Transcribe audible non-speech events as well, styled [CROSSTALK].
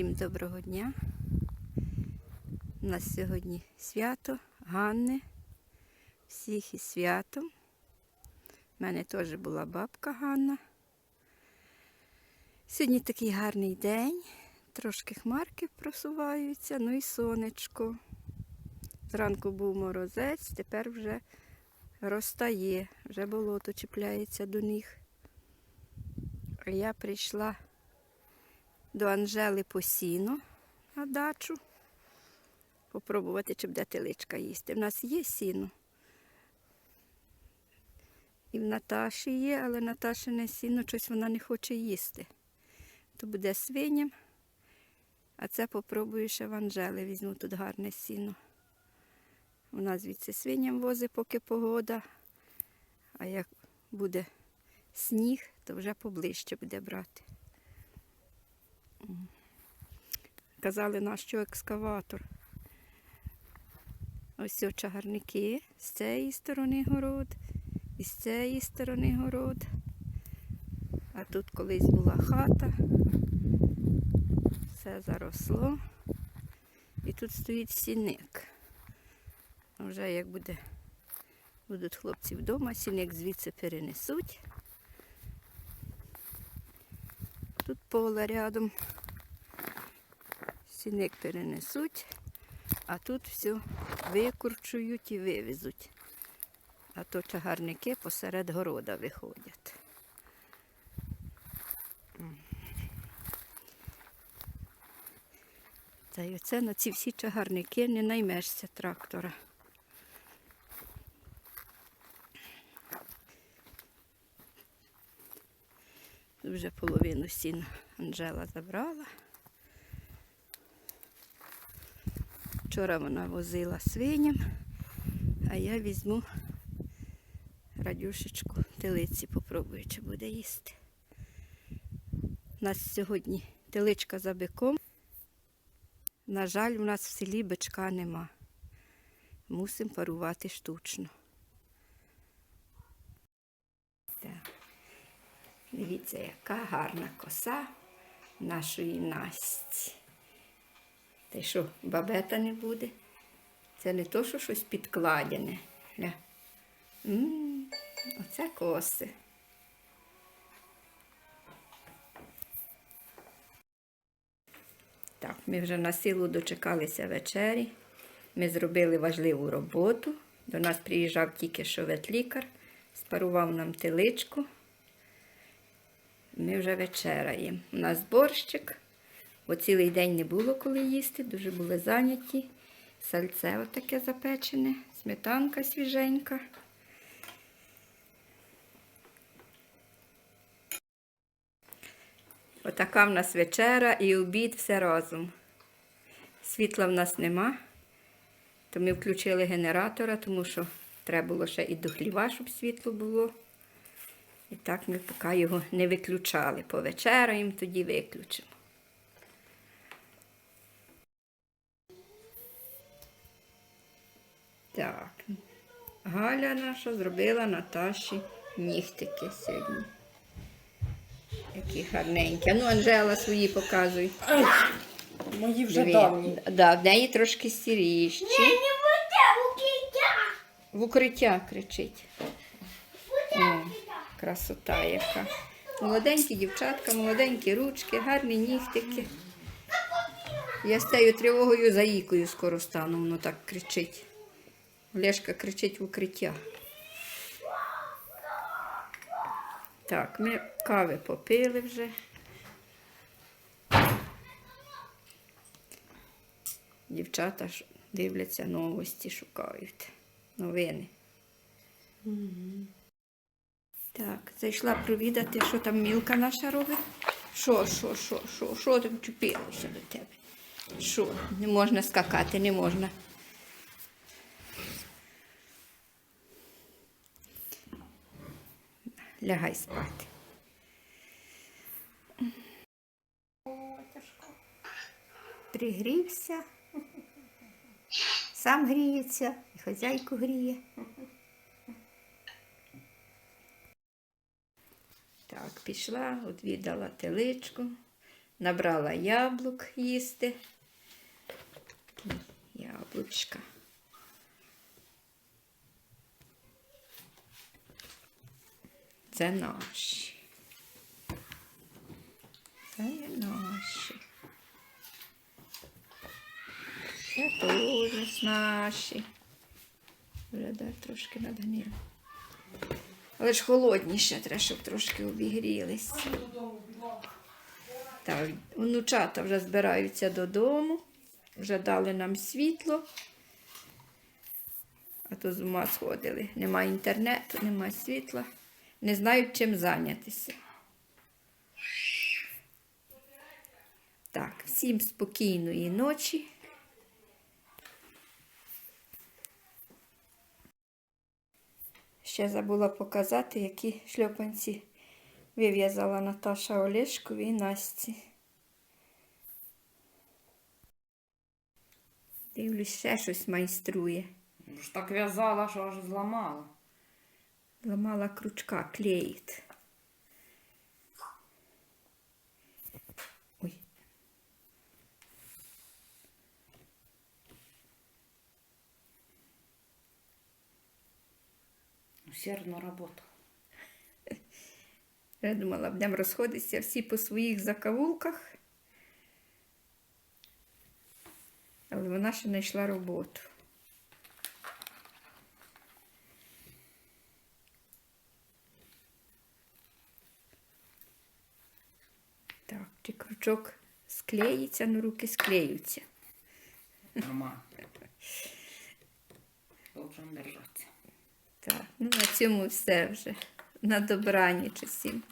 Всім доброго дня. У нас сьогодні свято Ганни. Всіх із святом. У мене теж була бабка Ганна. Сьогодні такий гарний день. Трошки хмарки просуваються, ну і сонечко. Зранку був морозець, тепер вже розтає, вже болото чіпляється до них. Я прийшла до Анжели по сіну на дачу. Попробувати, чи буде теличка їсти. В нас є сіно. І в Наташі є, але Наташине сіно щось вона не хоче їсти. То буде свиням. А це попробую ще в Анжели. Візьму тут гарне сіно. Вона звідси свиням возить, поки погода. А як буде сніг, то вже поближче буде брати. Казали наш що екскаватор. Ось чагарники з цієї сторони город і з цієї сторони город. А тут колись була хата. Все заросло. І тут стоїть сіник. Вже як буде, будуть хлопці вдома, сіник звідси перенесуть. Тут поле рядом. Сіник перенесуть, а тут все викурчують і вивезуть. А то чагарники посеред города виходять. Та й оце на ці всі чагарники не наймешся трактора. Вже половину сіна Анжела забрала. Вчора вона возила свиням, а я візьму радюшечку телиці, попробую, чи буде їсти. У нас сьогодні теличка за биком. На жаль, у нас в селі бичка нема. Мусимо парувати штучно. Так. Дивіться, яка гарна коса нашої Насті. Та й що, бабета не буде? Це не то, що щось підкладене. Гля. М, Оце коси. Так, ми вже на силу дочекалися вечері. Ми зробили важливу роботу. До нас приїжджав тільки що ветлікар, спарував нам теличку. Ми вже вечеряємо. У нас борщик, бо цілий день не було коли їсти, дуже були зайняті. Сальце отаке запечене, сметанка свіженька. Отака в нас вечера і обід все разом. Світла в нас нема, то ми включили генератора, тому що треба було ще і до хліва, щоб світло було. І так ми поки його не виключали. Повечеряємо, тоді виключимо. Так, Галя наша зробила Наташі нігтики сьогодні. Які гарненькі. А Ну, Анжела свої показуй. Мої вже Дві. давні. Да, в неї трошки сіріші. Не не буде укриття. В укриття кричить. Красота яка. Молоденькі дівчатка, молоденькі ручки, гарні нігтики. Я з цією тривогою заїкою скоро стану, воно так кричить. Олешка кричить в укриття. Так, ми кави попили вже. Дівчата дивляться новості, шукають новини. Так, зайшла провідати, що там мілка наша робить. Що, що, що, що, що там чіпилося до тебе? Що? Не можна скакати, не можна. Лягай спати. Пригрівся. Сам гріється, і хазяйку гріє. Так, пішла, відвідала теличку, Набрала яблук їсти. Яблучка. Це наші. Це наші. Це теж наші. Вже да, трошки надгнили. Але ж холодніше, треба, щоб трошки обігрілись. Так, внучата вже збираються додому, вже дали нам світло. А то з ума сходили. Нема інтернету, нема світла. Не знають чим зайнятися. Так, всім спокійної ночі. Ще забула показати, які шльопанці вив'язала Наташа Олешкові і Насті. Дивлюсь, ще щось майструє. Ну ж так в'язала, що аж зламала. Зламала крючка, клеїть. Усердно работала. [LAUGHS] Я думала, будемо розходитися всі по своїх закавулках. Але вона ще знайшла роботу. Так, чи крючок склеїться, ну руки склеються. Нормально. [LAUGHS] Должен держатися. Так, ну на цьому все вже. На добраніч усім.